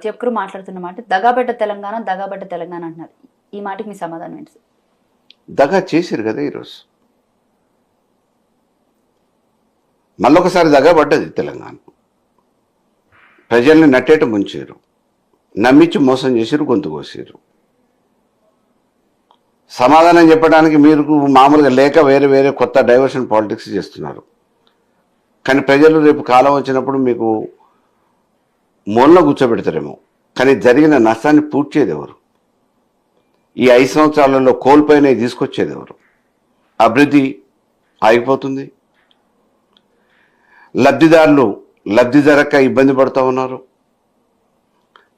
ప్రతి ఒక్కరు మాట్లాడుతున్న మాట దగాబెట్ట తెలంగాణ దగాబెట్ట తెలంగాణ అంటున్నారు. ఈ మాటకి మీ సమాధానం ఏంటి దగా చేశారు కదా ఈరోజు. మళ్ళొకసారి దగా పడ్డది తెలంగాణ. ప్రజల్ని నట్టేట ముంచారు. నమ్మించి మోసం చేసిరు గొంతు కోసారు. సమాధానం చెప్పడానికి మీరు మామూలుగా లేక వేరే వేరే కొత్త డైవర్షన్ పాలిటిక్స్ చేస్తున్నారు. కానీ ప్రజలు రేపు కాలం వచ్చినప్పుడు మీకు మూలన కూర్చోబెడతారేమో. కానీ జరిగిన నష్టాన్ని పూడ్చేది ఎవరు ఈ ఐదు సంవత్సరాలలో కోల్పోయినవి తీసుకొచ్చేది ఎవరు అభివృద్ధి ఆగిపోతుంది. లబ్ధిదారులు లబ్ధి జరక్క ఇబ్బంది పడుతూ ఉన్నారు.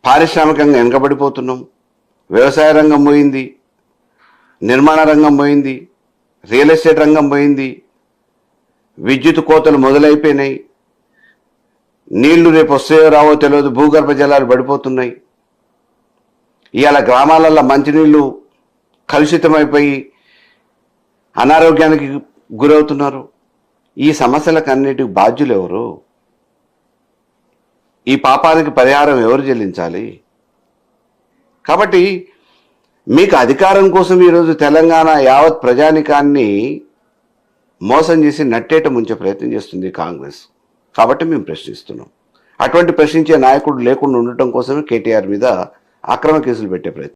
పారిశ్రామికంగా వెనకబడిపోతున్నాం. వ్యవసాయ రంగం పోయింది. నిర్మాణ రంగం పోయింది. రియల్ ఎస్టేట్ రంగం పోయింది. విద్యుత్ కోతలు మొదలైపోయినాయి. నీళ్ళు రేపు వస్తాయో రావో తెలియదు. భూగర్భ జలాలు పడిపోతున్నాయి. ఇవాళ గ్రామాలలో మంచినీళ్ళు కలుషితమైపోయి అనారోగ్యానికి గురవుతున్నారు. ఈ సమస్యలకు అన్నిటికి బాధ్యులు ఎవరు? ఈ పాపానికి పరిహారం ఎవరు చెల్లించాలి? కాబట్టి మీకు అధికారం కోసం ఈరోజు తెలంగాణ యావత్ ప్రజానికాన్ని మోసం చేసి నట్టేట ముంచే ప్రయత్నం చేస్తుంది కాంగ్రెస్. కాబట్టి మేము ప్రశ్నిస్తున్నాం. అటువంటి ప్రశ్నించే నాయకుడు లేకుండా ఉండటం కోసమే కేటీఆర్ మీద అక్రమ కేసులు పెట్టే ప్రయత్నం.